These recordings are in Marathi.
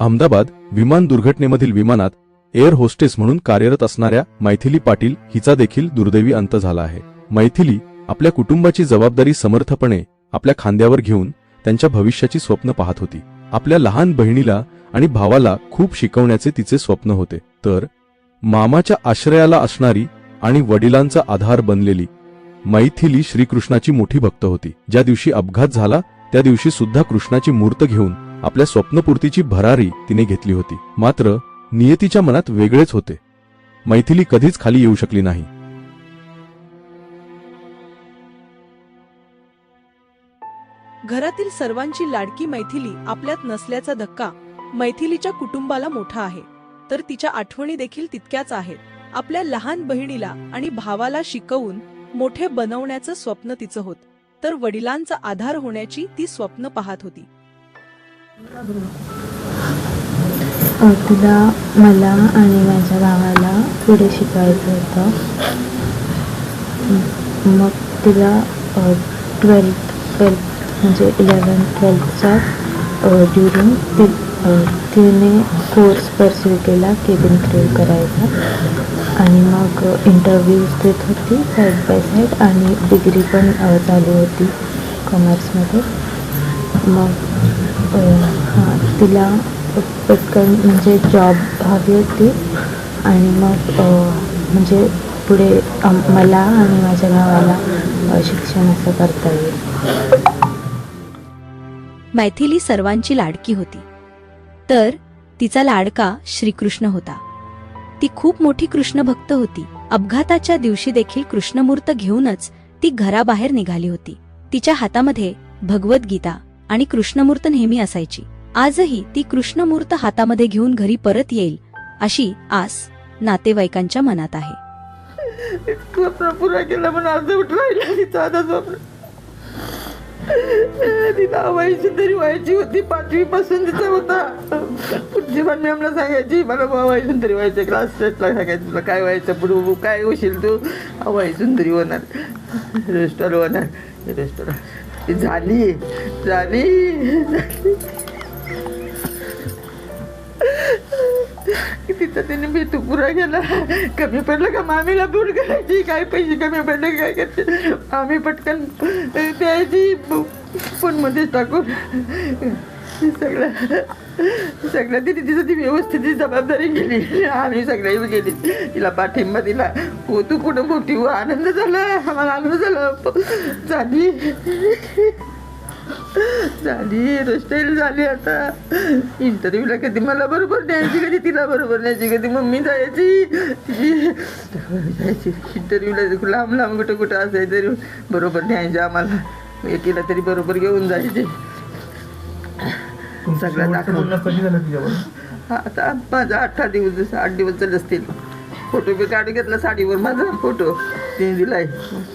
अहमदाबाद विमान दुर्घटनेमधील विमानात एअर होस्टेस म्हणून कार्यरत असणाऱ्या मैथिली पाटील हिचा देखील दुर्दैवी अंत झाला आहे. मैथिली आपल्या कुटुंबाची जबाबदारी समर्थपणे आपल्या खांद्यावर घेऊन त्यांच्या भविष्याची स्वप्न पाहत होती. आपल्या लहान बहिणीला आणि भावाला खूप शिकवण्याचे तिचे स्वप्न होते. तर मामाच्या आश्रयाला असणारी आणि वडिलांचा आधार बनलेली मैथिली श्रीकृष्णाची मोठी भक्त होती. ज्या दिवशी अपघात झाला त्या दिवशी सुद्धा कृष्णाची मूर्त घेऊन आपल्या स्वप्नपूर्तीची भरारी तिने घेतली होती. मात्र नियतीच्या मनात वेगळेच होते. मैथिली कधीच खाली येऊ शकली नाही. घरातील सर्वांची लाडकी मैथिली आपल्यात नसल्याचा धक्का मैथिलीच्या कुटुंबाला मोठा आहे. तर तिच्या आठवणी देखील तितक्याच आहेत. आपल्या लहान बहिणीला आणि भावाला शिकवून मोठे बनवण्याचं स्वप्न तिचं होत. तर वडिलांचा आधार होण्याची ती स्वप्न पाहत होती. तिला मला आणि माझ्या भावाला पुढे शिकायचं होतं. मग तिला ट्वेल्थ ट्वेल्थ म्हणजे इलेवन ट्वेल्थचा ड्युरिंग ति तिने कोर्स परस्यू केला केबिन क्रिएट करायचा. आणि मग इंटरव्ह्यूज देत होती साईड बाय साईड आणि डिग्री पण चालू होती कॉमर्समध्ये मग हां तिला पटकन म्हणजे जॉब हवी होती. आणि मग म्हणजे पुढे मला आणि माझ्या भावाला शिक्षण असं करता येईल. मैथिली सर्वांची लाडकी होती. तर तिचा लाडका श्रीकृष्ण होता. ती खूप मोठी कृष्ण भक्त होती. अपघाताच्या दिवशी देखील कृष्णमूर्त घेऊनच ती घराबाहेर निघाली होती. तिच्या हातामध्ये भगवद्गीता. आणि कृष्णमूर्त नेहमी असायची. आजही ती कृष्णमूर्त हातामध्ये घेऊन घरी परत येईल अशी आस नातेवाईकांच्या मनात आहे. स्वप्न पुरा केलं म्हणून आज उठ राहिलं तिचं आता स्वप्न तिला व्हायची तरी व्हायची होती पाचवी पासून तिचा होता. पुढची पण मॅमला सांगायची मला हवाई सुंदरी व्हायचं क्लास टेस्टला सांगायचं तुला काय व्हायचं पुढे काय होशील तू? हवाई सुंदरी होणार. रेस्टॉर होणार रेस्टॉर झाली झाली तिथं तिने भेटू पुरा गेला कमी पडलं का मामीला फोन करायची? काय पैसे कमी पडले काय करते? आम्ही पटकन द्यायची फोनमध्येच टाकून. सगळं सगळं. तिने तिचं ती व्यवस्थित जबाबदारी गेली. आम्ही सगळ्या गेली. तिला पाठिंबा दिला हो तू कुठं मोठी हो? आनंद झाला. आम्हाला आनंद झाला. झाली. झाली. रस्टेल झाली आता. इंटरव्ह्यूला कधी मला बरोबर न्यायची कधी तिला बरोबर न्यायची कधी मम्मी जायची. तिची जायची. इंटरव्ह्यूला लांब लांब कुठं कुठं असायचं. तरी बरोबर न्यायचं आम्हाला. एकीला तरी बरोबर घेऊन जायचे. सगळं दाखवून हा, आता माझा अठरा दिवस आठ दिवस झाले असतील. फोटो बी काढून घेतला साडीवर माझा फोटो. तिने दिलाय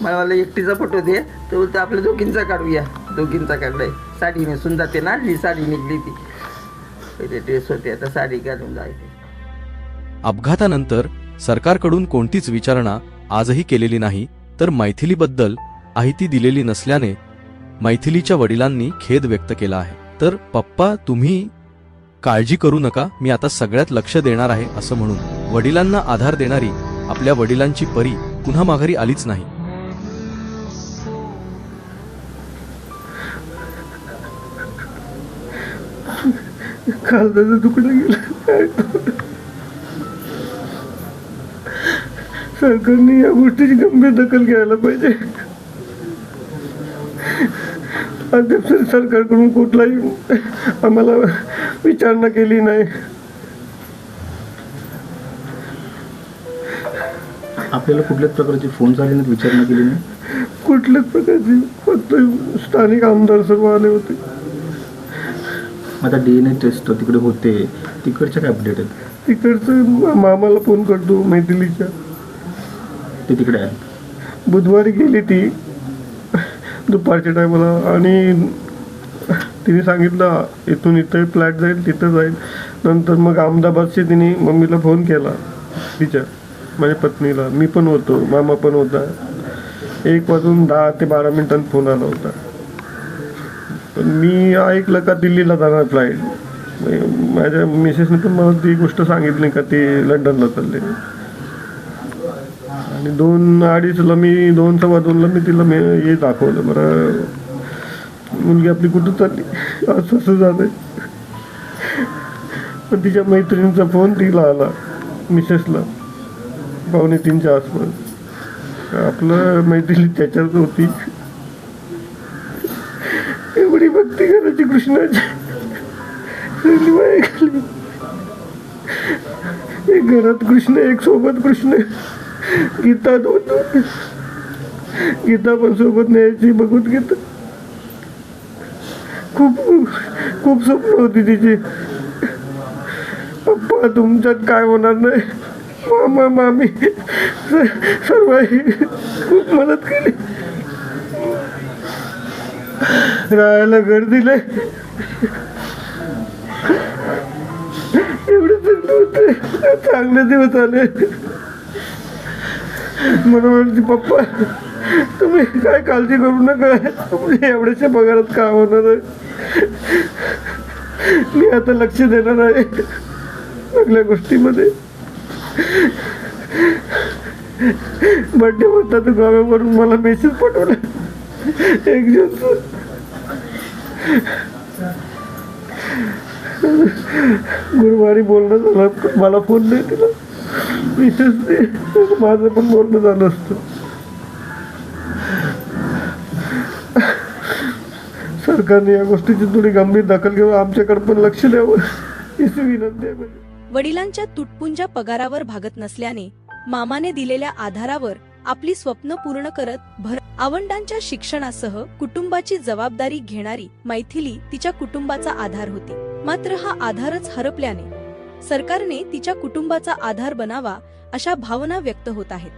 मला मला एकटीचा फोटो दे. तो बोलतो आपल्या दोघींचा काढूया. दोघींचा काढलाय. साडी नेसून जाते ना ही साडी निघली ती. पहिले ड्रेस होते आता साडी घालून जायचे. अपघातानंतर सरकारकडून कोणतीच विचारणा आजही केलेली नाही तर मैथिलीबद्दल माहिती दिलेली नसल्याने मैथिलीच्या वडिलांनी खेद व्यक्त केला आहे. तर पप्पा तुम्ही काळजी करू नका. मी आता सगळ्यात लक्ष देणार आहे असं म्हणून. वडिलांना आधार देणारी आपल्या वडिलांची परी पुन्हा माघारी आलीच नाही. कागदाचं तुकडं गेलं. सरकारने या गोष्टीची गंभीर दखल घ्यायला पाहिजे. तरी सरकारकडून कुठलाही आम्हाला विचारणा केली नाही. आपल्याला कुठल्याच प्रकारचे फोन आले नाहीत विचारणा केली नाही कुठल्याच प्रकारची फक्त स्थानिक आमदार सर्व आले होते. आता डी एन ए टेस्ट तिकडे होते. तिकडच्या काय अपडेट आहेत? तिकडचं मामाला फोन करतो मैथिलीच्या. ते तिकडे आहे बुधवारी गेली ती. दुपारच्या टायमाला आणि तिने सांगितलं इथून इथं फ्लॅट जाईल तिथं जाईल. नंतर मग अहमदाबादशी तिने मम्मीला फोन केला तिच्या माझ्या पत्नीला. मी पण होतो मामा पण होता. एक वाजून दहा ते बारा मिनिटांत फोन आला होता. पण मी ऐकलं का दिल्लीला जाणार फ्लाईट म्हणजे माझ्या मिसेसने पण मला ती गोष्ट सांगितली का ते लंडनला चालले. आणि दोन अडीचला मी दोन सव्वा दोनला मी तिला मी हे दाखवलं बरं. मुलगी आपली कुठं चालली? असं असं झालं पण तिच्या मैत्रिणीचा फोन तिला आला मिसेसला. पावणे तीनच्या आसपास. आपलं मैत्रिणी त्याच्यात होती. एवढी भक्ती करायची कृष्णाची. एक घरात कृष्ण एक सोबत कृष्ण. गीता दोन दोन. गीता पण सोबत न्यायची बघून गीता खूप खूप स्वप्न होती तिची. पप्पा तुमच्यात काय होणार नाही? मामा मामी सर्व खूप मदत केली. राहायला घर दिले एवढे चांगले दिवस आले. म्हणून पप्पा तुम्ही काय काळजी करू नका. एवढ्याच्या पगारात का होणार आहे. मी आता लक्ष देणार आहे सगळ्या गोष्टीमध्ये. बड्डे होता तर गावावरून मला मेसेज पाठवला. एक दिवस. गुरुवारी बोलणं झालं मला फोन नाही दिला. विशेष माझं पण बोलणं झालं असतं. सरकारने या गोष्टीची थोडी गंभीर दखल घेऊन आमच्याकडे पण लक्ष द्यावं. विनंती आहे माझी. वडिलांच्या तुटपुंज्या पगारावर भागत नसल्याने मामाने दिलेल्या आधारावर आपली स्वप्न पूर्ण करत भर आवंडांच्या शिक्षणासह कुटुंबाची जबाबदारी घेणारी मैथिली तिच्या कुटुंबाचा आधार होती. मात्र हा आधारच हरपल्याने सरकारने तिच्या कुटुंबाचा आधार बनावा अशा भावना व्यक्त होत आहेत.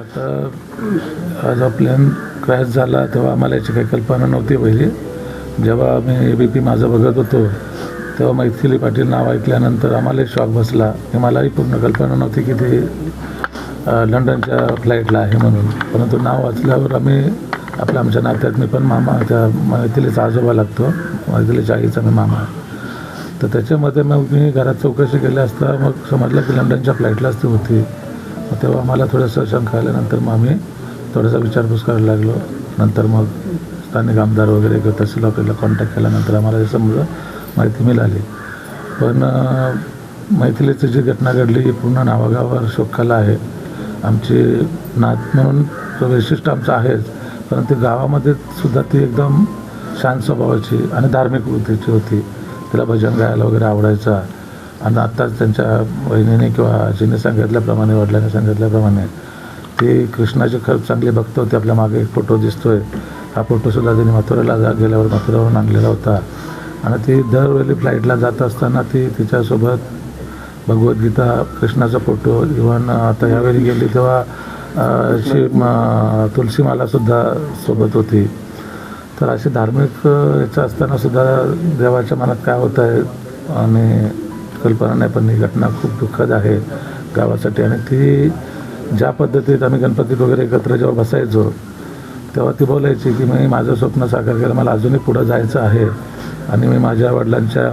आता आज प्लॅन क्रॅश झाला तेव्हा आम्हाला याची काही कल्पना नव्हती पहिली. जेव्हा आम्ही ए बी पी माझं बघत होतो तेव्हा मैथिली पाटील नाव ऐकल्यानंतर आम्हालाही शॉक बसला. की मलाही पूर्ण कल्पना नव्हती की ते लंडनच्या फ्लाईटला आहे म्हणून. परंतु नाव वाचल्यावर आम्ही आपल्या आमच्या नात्यात मी पण मामा त्या मैथिलीचा आजोबा लागतो. मैथिलीच्या आईचा मी मामा. आहे. तर त्याच्यामध्ये मग मी घरात चौकशी केली असता मग समजलं की लंडनच्या फ्लाईटलाच ती होती. मग तेव्हा मला थोडंसं शंका आल्यानंतर मग आम्ही थोडासा विचारपूस करायला लागलो. नंतर मग स्थानिक आमदार वगैरे किंवा तहसील ऑफिसला कॉन्टॅक्ट केल्यानंतर आम्हाला हे समजा माहिती मिळाली. पण मैथिलीची जी घटना घडली ही पूर्ण नावागावावर शोकाला आहे. आमची नात म्हणून वैशिष्ट्य आमचं आहेच परंतु गावामध्ये सुद्धा ती एकदम शांत स्वभावाची आणि धार्मिक वृत्तीची होती. तिला भजन गायला वगैरे आवडायचा. आणि आत्ताच त्यांच्या बहिणीने किंवा आजीने सांगितल्याप्रमाणे वडिलांनी सांगितल्याप्रमाणे ती कृष्णाचे खरंच चांगली भक्त होते. आपल्या मागे एक फोटो दिसतोय. हा फोटोसुद्धा त्यांनी मथुराला जा गेल्यावर मथुरावरून आणलेला होता. आणि ती दरवेळी फ्लाईटला जात असताना ती तिच्यासोबत भगवद्गीता कृष्णाचा फोटो इव्हन आता यावेळी गेली तेव्हा अशी तुलसीमालासुद्धा सोबत होती. तर असे धार्मिक याचं असताना सुद्धा देवाच्या मनात काय होत आहे आणि कल्पना नाही पण ही घटना खूप दुःखद आहे गावासाठी. आणि ती ज्या पद्धतीत आम्ही गणपतीत वगैरे एकत्र जेव्हा बसायचो तेव्हा ती बोलायची की मी माझं स्वप्न साकार केलं मला अजूनही पुढं जायचं आहे. आणि मी माझ्या वडिलांच्या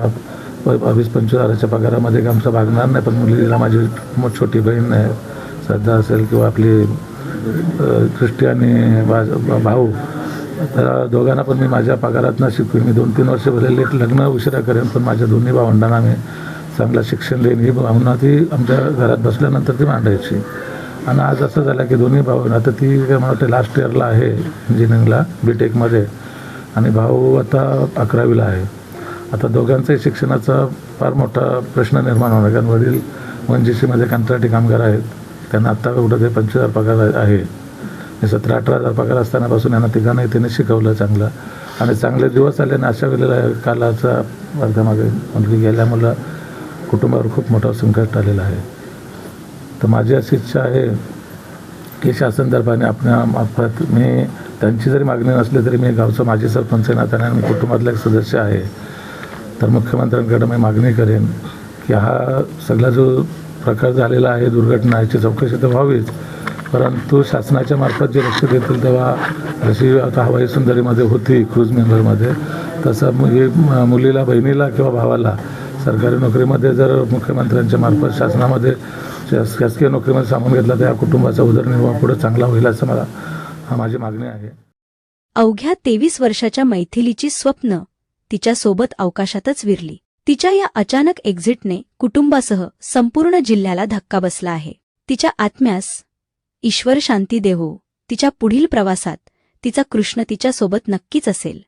प- वीस पंचवीस हजाराच्या पगारामध्ये एक आमचं भागणार नाही पण मुलीला माझी छोटी बहीण आहे. श्रद्धा असेल किंवा आपली अ, आणि भाऊ तर दोघांना पण मी माझ्या पगारातनं शिकवीन मी दोन तीन वर्ष भरले लेट लग्न उशिरा करेन पण माझ्या दोन्ही भावंडांना मी चांगलं शिक्षण देईन. ही भावना ती आमच्या घरात बसल्यानंतर ती मांडायची. आणि आज असं झालं की दोन्ही भाऊ आता ती काय मला वाटतं लास्ट इयरला आहे इंजिनिअरिंगला बी टेकमध्ये आणि भाऊ आता अकरावीला आहे. आता दोघांचाही शिक्षणाचा फार मोठा प्रश्न निर्माण होणार कारण वडील मनजीसीमध्ये कंत्राटी कामगार आहेत. त्यांना आत्ता कुठं ते पंचवीस हजार पगार आहे- सतरा अठरा हजार पगार असतानापासून यांना तिघांनाही त्याने शिकवलं चांगलं. आणि चांगले दिवस आले आणि अशा वेळेला कालाचा वर्गामागे मुलगी गेल्यामुळं कुटुंबावर खूप मोठा संकट आलेला आहे. तर माझी अशी इच्छा आहे की शासन दरबाने मार्फत मी त्यांची जरी मागणी नसली तरी मी गावचा माजी सरपंच आहे नात्याने मी कुटुंबातला एक सदस्य आहे. तर मुख्यमंत्र्यांकडे मी मागणी करेन की हा सगळा जो प्रकार झालेला आहे दुर्घटना याची चौकशी तर व्हावीच. परंतु शासनाच्या मार्फत जे लक्ष देतील तेव्हा जशी आता हवाई सुंदरीमध्ये होती क्रूज मेंबरमध्ये तसं हे मुलीला बहिणीला किंवा भावाला सरकारी नोकरीमध्ये जर मुख्यमंत्र्यांच्या मार्फत शासनामध्ये शासकीय नोकरीमध्ये सामावून घेतला तर या कुटुंबाचा उदरनिर्वाह पुढे चांगला होईल असं मला हा माझी मागणी आहे. अवघ्या तेवीस वर्षाच्या मैथिलीची स्वप्न तिच्यासोबत अवकाशातच विरली. तिच्या या अचानक एक्झिटने कुटुंबासह संपूर्ण जिल्ह्याला धक्का बसला आहे. तिच्या आत्म्यास ईश्वर शांती देहो तिच्या पुढील प्रवासात तिचा कृष्ण तिच्यासोबत नक्कीच असेल.